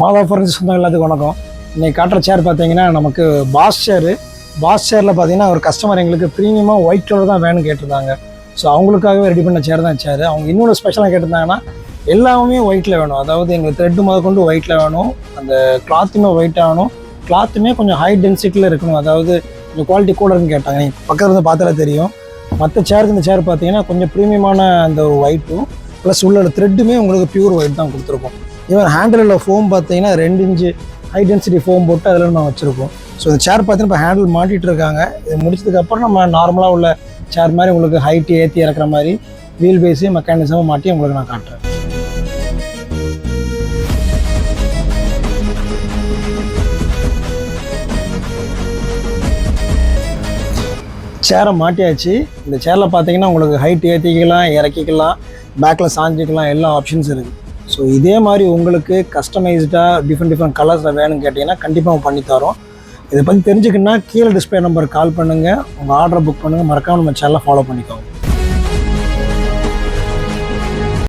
மாதா furniture சொந்தம் எல்லாத்துக்கும் வணக்கம். இன்றைக்கி காட்டுற சேர் பார்த்தீங்கன்னா நமக்கு பாஸ் சேரு பாஸ் சேரில் பார்த்தீங்கன்னா ஒரு கஸ்டமர் எங்களுக்கு ப்ரீமியமாக ஒயிட் கலர் தான் வேணும்னு கேட்டிருந்தாங்க. ஸோ அவங்களுக்காகவே ரெடி பண்ண சேர் தான் சேர் அவங்க இன்னொரு ஸ்பெஷலாக கேட்டிருந்தாங்கன்னா எல்லாமே ஒயிட்டில் வேணும். அதாவது எங்களுக்கு த்ரெட்டு முத கொண்டு ஒயிட்டில் வேணும். அந்த கிளாத்துமே ஒயிட் ஆகணும் கிளாத்துமே கொஞ்சம் ஹை டென்சிட்டியில் இருக்கணும். அதாவது கொஞ்சம் குவாலிட்டி கூட இருக்குன்னு கேட்டாங்க. நீங்கள் பக்கத்தில் இருந்து பார்த்தாலே தெரியும். மற்ற சேருக்கு இந்த சேர் பார்த்தீங்கன்னா கொஞ்சம் ப்ரீமியமான அந்த ஒயிட்டும் ப்ளஸ் உள்ள த்ரெட்டுமே உங்களுக்கு பியூர் ஒயிட் தான் கொடுத்துருக்கோம். ஈவன் ஹேண்டில் ஃபோம் பார்த்தீங்கன்னா ரெண்டு இன்ச்சு ஹை டென்சிட்டி ஃபோம் போட்டு அதில் நம்ம வச்சுருக்கோம் ஸோ இந்த சேர் பார்த்தீங்கன்னா இப்போ ஹேண்டில் மாட்டிகிட்டு இருக்காங்க. இது முடிச்சதுக்கப்புறம் நம்ம நார்மலாக உள்ள சேர் மாதிரி உங்களுக்கு ஹைட்டு ஏற்றி இறக்குற மாதிரி வீல் பேஸு மெக்கானிசமாக மாட்டி உங்களுக்கு நான் காட்டுறேன். சேரை மாட்டியாச்சு. இந்த சேரில் பார்த்தீங்கன்னா உங்களுக்கு ஹைட் ஏற்றிக்கலாம் இறக்கிக்கலாம் பேக்கில் சாஞ்சிக்கலாம் எல்லா ஆப்ஷன்ஸ் இருக்குது ஸோ இதே மாதிரி உங்களுக்கு கஸ்டமைஸ்டாக டிஃப்ரெண்ட் டிஃப்ரெண்ட் கலர்ஸில் வேணும்னு கேட்டிங்கன்னா கண்டிப்பாக பண்ணி தரோம். இதை பற்றி தெரிஞ்சுக்கணுன்னா கீழே டிஸ்பிளே நம்பர் கால் பண்ணுங்கள் உங்கள் ஆர்டரை புக் பண்ணுங்கள் மறக்காமல் நம்ம சேனலை ஃபாலோ பண்ணிக்கோங்க.